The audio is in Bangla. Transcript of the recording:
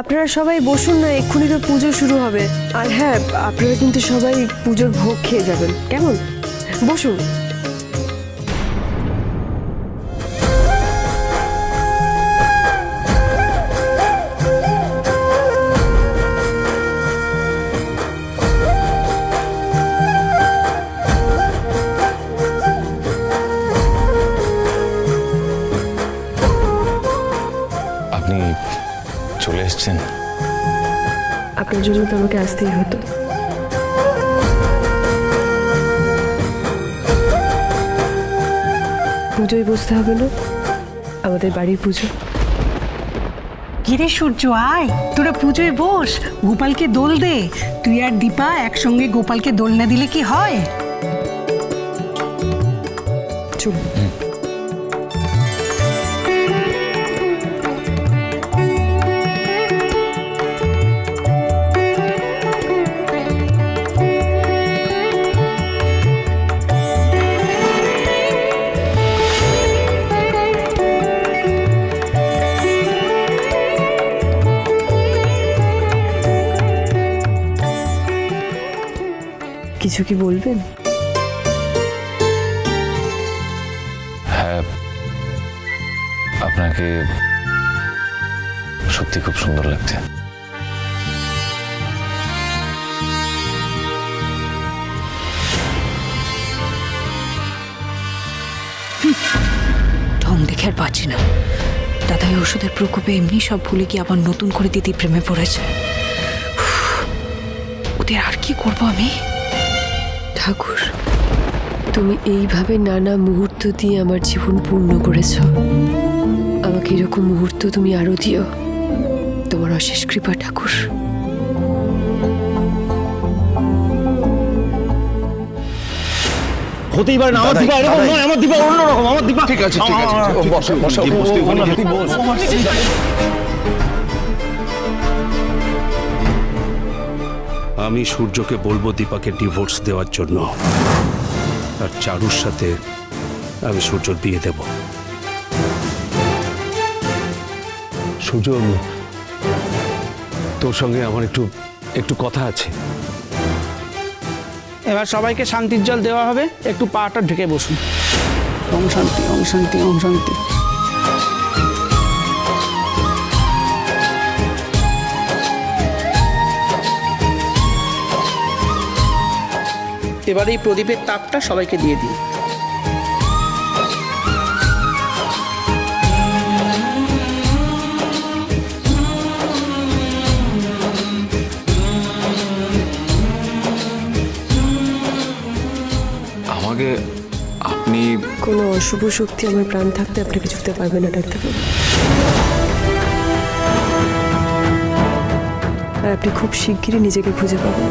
আপনারা সবাই বসুন না, এক্ষুনি তো পুজো শুরু হবে। আর হ্যাঁ আপনারা কিন্তু সবাই পুজোর ভোগ খেয়ে যাবেন। কেমন? বসুন। আপনি চলে এসেছেন। আপনার জন্য তো আমাকে আসতেই হতো। পুজোয় বসতে হবে না আমাদের বাড়ির পুজো। কিরে সূর্য আয় তোরা পুজোয় বস গোপালকে দোল দে। তুই আর দীপা একসঙ্গে গোপালকে দোল না দিলে কি হয়? চলুন। কিছু কি বলবেন? হ্যাঁ আপনাকে সত্যি খুব সুন্দর লাগছে। ঢং দেখে আর পাচ্ছি না। দাদাই ওষুধের প্রকোপে এমনি সব ভুলে গিয়ে আবার নতুন করে দিদি প্রেমে পড়েছে। ওদের আর কি করব আমি? ঠাকুর তুমি এইভাবে নানা মুহূর্ত দিয়ে আমার জীবন পূর্ণ করেছ। আমাকে এরকম মুহূর্ত তুমি আরও দিও। তোমার অশেষ কৃপা ঠাকুর। হতেই পারে না আমার দিপা এরকম নয় আমার দিপা অন্যরকম আমার দিপা ঠিক আছে ঠিক আছে বসো বসো বসতে ওখানে তুই বস আমি সূর্যকে বলব দীপাকে ডিভোর্স দেওয়ার জন্য। আর চারুর সাথে আমি সূর্যর বিয়ে দেব। সূর্য তোর সঙ্গে আমার একটু একটু কথা আছে। এবার সবাইকে শান্তির জল দেওয়া হবে। একটু পাটা ঢেকে বসুন। ওম শান্তি ওম শান্তি ওম শান্তি। এবার এই প্রদীপের তাপটা সবাইকে দিয়ে দিই। আমাকে আপনি কোনো অশুভ শক্তি আমার প্রাণ থাকতে আপনাকে ছুতে পারবে না ডাক্তারবাবু আর আপনি খুব শিগগিরই নিজেকে খুঁজে পাবেন।